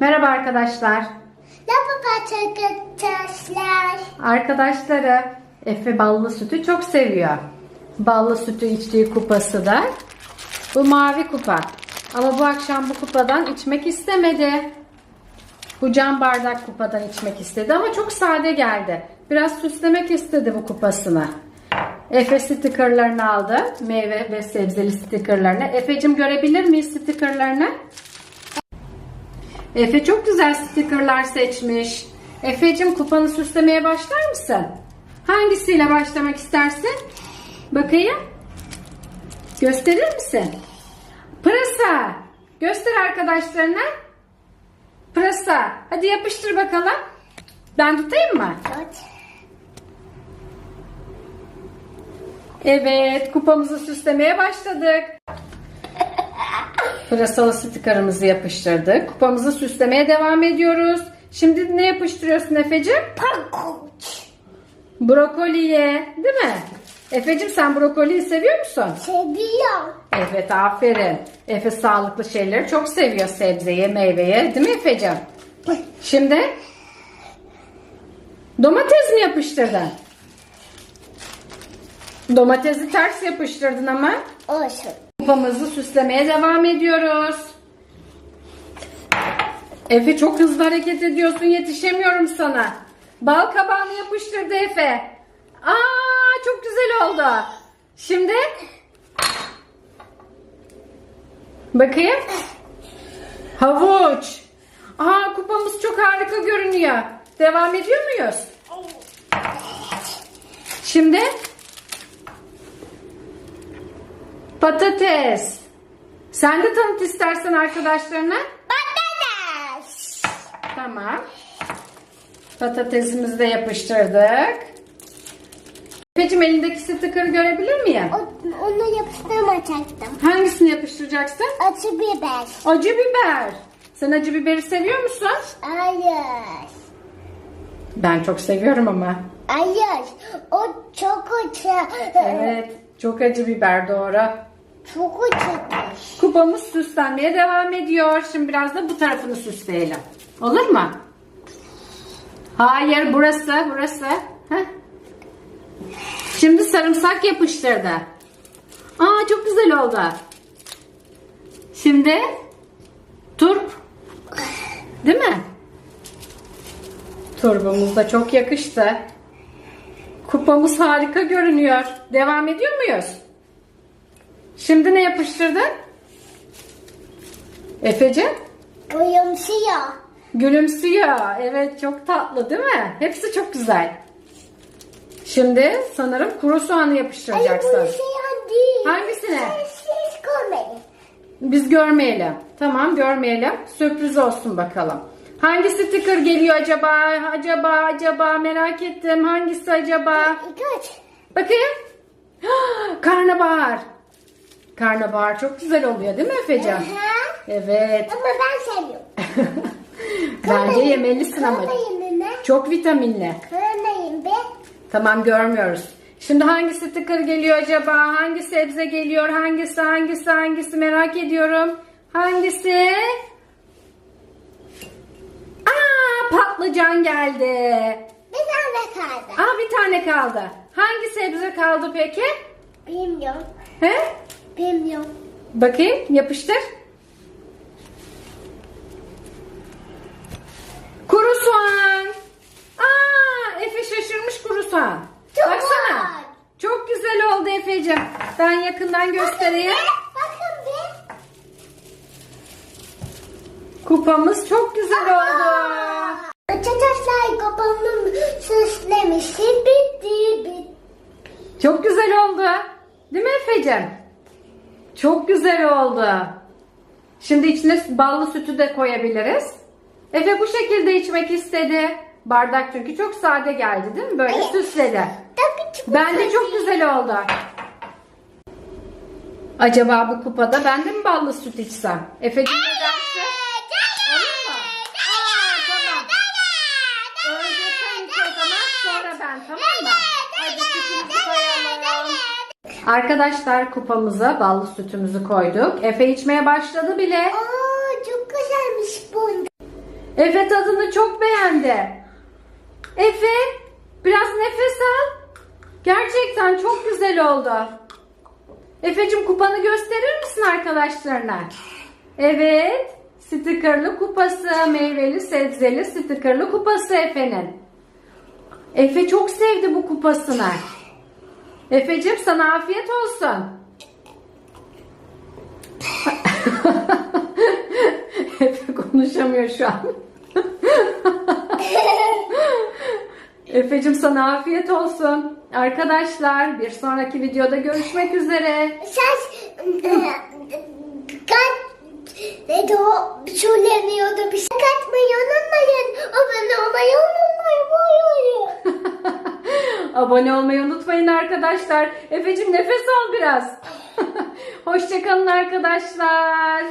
Merhaba arkadaşlar. Merhaba arkadaşlar. Arkadaşları Efe ballı sütü çok seviyor. Ballı sütü içtiği kupası da bu mavi kupa. Ama bu akşam bu kupadan içmek istemedi. Bu cam bardak kupadan içmek istedi ama çok sade geldi. Biraz süslemek istedi bu kupasını. Efe stikerlerini aldı. Meyve ve sebzeli stikerlerini. Efe'cim görebilir miyiz stikerlerini? Efe çok güzel stikerler seçmiş. Efe'cim kupanı süslemeye başlar mısın? Hangisiyle başlamak istersin? Bakayım. Gösterir misin? Pırasa. Göster arkadaşlarına. Pırasa. Hadi yapıştır bakalım. Ben tutayım mı? Evet. Evet, kupamızı süslemeye başladık. Pırasalı stikerimizi yapıştırdık. Kupamızı süslemeye devam ediyoruz. Şimdi ne yapıştırıyorsun Efe'cim? Pankurt. Brokoliye, değil mi? Efe'cim sen brokoliyi seviyor musun? Seviyorum. Evet, aferin. Efe sağlıklı şeyleri çok seviyor. Sebzeye, meyveye, değil mi Efe'cim? Şimdi domates mi yapıştırdın? Domatesi ters yapıştırdın ama. Olsun. Kupamızı süslemeye devam ediyoruz. Efe çok hızlı hareket ediyorsun yetişemiyorum sana. Bal kabağını yapıştırdı Efe. Aa çok güzel oldu. Şimdi bakayım. Havuç. Aa kupamız çok harika görünüyor. Devam ediyor muyuz? Şimdi Patates. Sen de tanıt istersen arkadaşlarına. Patates. Tamam. Patatesimizi de yapıştırdık. Efe'cim elindeki sticker'ı görebilir miyim? O- Onu yapıştırmayacaktım. Hangisini yapıştıracaksın? Acı biber. Acı biber. Sen acı biberi seviyor musun? Hayır. Ben çok seviyorum ama. Hayır. O çok acı. Evet. Çok acı biber doğru. Çok acıdır. Kupamız süslenmeye devam ediyor. Şimdi biraz da bu tarafını süsleyelim. Olur mu? Hayır burası burası. Heh. Şimdi sarımsak yapıştırdı. Aa çok güzel oldu. Şimdi turp. Değil mi? Turbumuz da çok yakıştı. Kupamız harika görünüyor. Devam ediyor muyuz? Şimdi ne yapıştırdın? Efece? Uyumsuyor. Gülümsüyor. Evet çok tatlı değil mi? Hepsi çok güzel. Şimdi sanırım kuru soğanı Hayır yapıştıracaksın. bu şey değil. Hangisine? Siz görmedin. Biz görmeyelim. Tamam görmeyelim. Sürpriz olsun bakalım. Hangi sticker geliyor acaba? Acaba acaba merak ettim. Hangisi acaba? Bakayım. Karnabahar. Karnabahar çok güzel oluyor değil mi Efecan? Evet. Ama ben seviyorum. Bence yemelisin ama. Mı? Çok vitaminli. Kırmayın be. Tamam görmüyoruz. Şimdi hangi sticker geliyor acaba? Hangi sebze geliyor? Hangisi hangisi hangisi merak ediyorum. Hangisi? Aa patlıcan geldi. Bir tane kaldı. Aa bir tane kaldı. Hangi sebze kaldı peki? Bilmiyorum. He? Bilmiyorum. Bakayım yapıştır. Kuru soğan. Aa Efe şaşırmış kuru soğan. Çok Baksana. güzel. Çok güzel oldu Efe'cim. Ben yakından göstereyim. Bakın bir. Kupamız çok güzel oldu. Arkadaşlar kafamın süslemişi bitti. bitti. Çok güzel oldu. Değil mi Efe'cim? Çok güzel oldu. Şimdi içine ballı sütü de koyabiliriz. Efe bu şekilde içmek istedi. Bardak çünkü çok sade geldi değil mi? Böyle Evet. süsledi. Bence çok güzel oldu. Acaba bu kupada ben de mi ballı süt içsem? Efe'cim ne dersin? Olur mu? Aa, tamam. Önce sen iç o zaman sonra ben tamam mı? Hadi sütümüzü koyalım. Arkadaşlar kupamıza ballı sütümüzü koyduk. Efe içmeye başladı bile. Aa, çok güzelmiş bu. Efe tadını çok beğendi. Efe biraz nefes al. Gerçekten çok güzel oldu. Efe'cim kupanı gösterir misin arkadaşlarına? Evet. Stikerli kupası, meyveli sebzeli stikerli kupası Efe'nin. Efe çok sevdi bu kupasını. Efe'cim sana afiyet olsun. Efe konuşamıyor şu an. Efe'cim sana afiyet olsun. Arkadaşlar bir sonraki videoda görüşmek üzere. Sen kaç neydi o söyleniyordu bir şey katmayı unutmayın. Olmayı unutmayın. Abone olmayı unutmayın arkadaşlar. Efe'cim nefes al biraz. Hoşçakalın arkadaşlar.